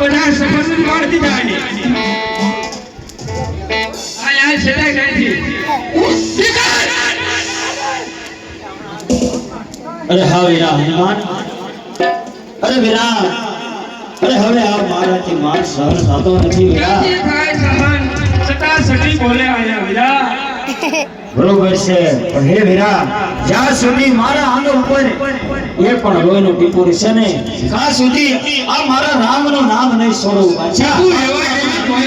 બધા સફરજન વાળતી જાય. અરે હા વીરા હનુમાન. અરે વીરા અરે હવે આ મારાથી માર સહન થતો નથી વીરા બરોબર છે. પણ હે વીરા, જ્યાં સુધી મારા આંગો ઉપર એ પણ લોહીનું ટીપું છે ને ત્યાં સુધી આ મારા રામનું નામ નહીં છોડું અચ્છા. તું એવા